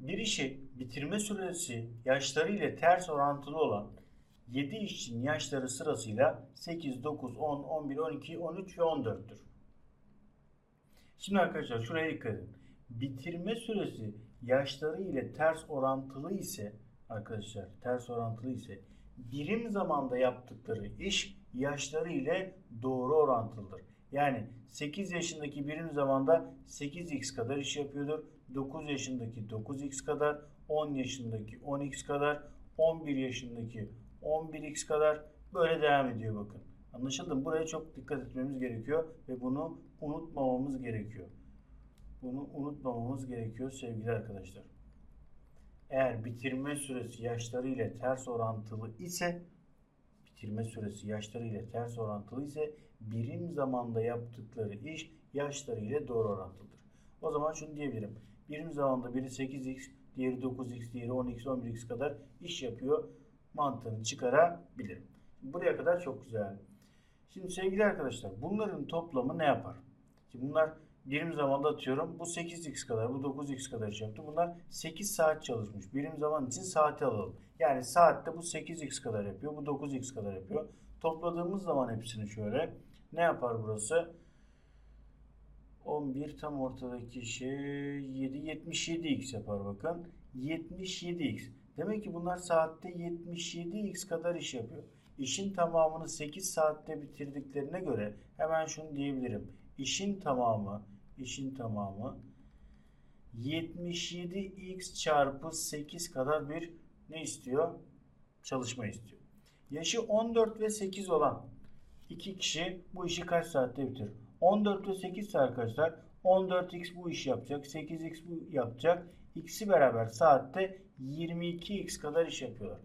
Bir işi bitirme süresi yaşları ile ters orantılı olan 7 işçinin yaşları sırasıyla 8, 9, 10, 11, 12, 13 ve 14'tür. Şimdi arkadaşlar şuraya dikkat edin. Bitirme süresi yaşları ile ters orantılı ise arkadaşlar ters orantılı ise birim zamanda yaptıkları iş yaşları ile doğru orantılıdır. Yani 8 yaşındaki birim zamanda 8x kadar iş yapıyordur. 9 yaşındaki 9x kadar, 10 yaşındaki 10x kadar, 11 yaşındaki 11x kadar böyle devam ediyor bakın. Anlaşıldı mı? Buraya çok dikkat etmemiz gerekiyor ve bunu unutmamamız gerekiyor. Bunu unutmamamız gerekiyor sevgili arkadaşlar. Eğer bitirme süresi yaşları ile ters orantılı ise bitirme süresi yaşları ile ters orantılı ise birim zamanda yaptıkları iş yaşları ile doğru orantılıdır. O zaman şunu diyebilirim. Birim zamanda biri 8x, diğeri 9x, diğeri 10x, 11x kadar iş yapıyor mantığını çıkarabilirim. Buraya kadar çok güzel. Şimdi sevgili arkadaşlar bunların toplamı ne yapar? Şimdi bunlar birim zamanda atıyorum. Bu 8x kadar, bu 9x kadar iş yaptı. Bunlar 8 saat çalışmış. Birim zaman için saati alalım. Yani saatte bu 8x kadar yapıyor, bu 9x kadar yapıyor. Topladığımız zaman hepsini şöyle ne yapar burası? 11 tam ortadaki şey 7 77x yapar bakın. 77x. Demek ki bunlar saatte 77x kadar iş yapıyor. İşin tamamını 8 saatte bitirdiklerine göre hemen şunu diyebilirim. İşin tamamı, işin tamamı 77x çarpı 8 kadar bir ne istiyor? Çalışma istiyor. Yaşı 14 ve 8 olan iki kişi bu işi kaç saatte bitirir? 14 ve 8 arkadaşlar 14x bu iş yapacak, 8x bu yapacak. İkisi beraber saatte 22x kadar iş yapıyorlar.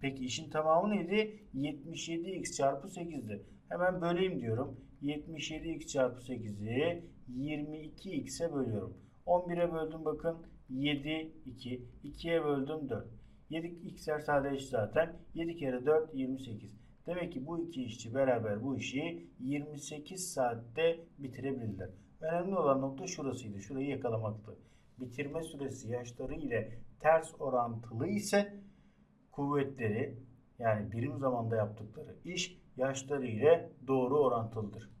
Peki işin tamamı neydi? 77x çarpı 8'di. Hemen böleyim diyorum. 77x çarpı 8'i 22x'e bölüyorum. 11'e böldüm bakın 7, 2. 2'ye böldüm 4. 7 x'ler sadeleşti zaten. 7 kere 4 28. Demek ki bu iki işçi beraber bu işi 28 saatte bitirebilirler. Önemli olan nokta şurasıydı. Şurayı yakalamaktı. Bitirme süresi yaşları ile ters orantılı ise kuvvetleri yani birim zamanda yaptıkları iş yaşları ile doğru orantılıdır.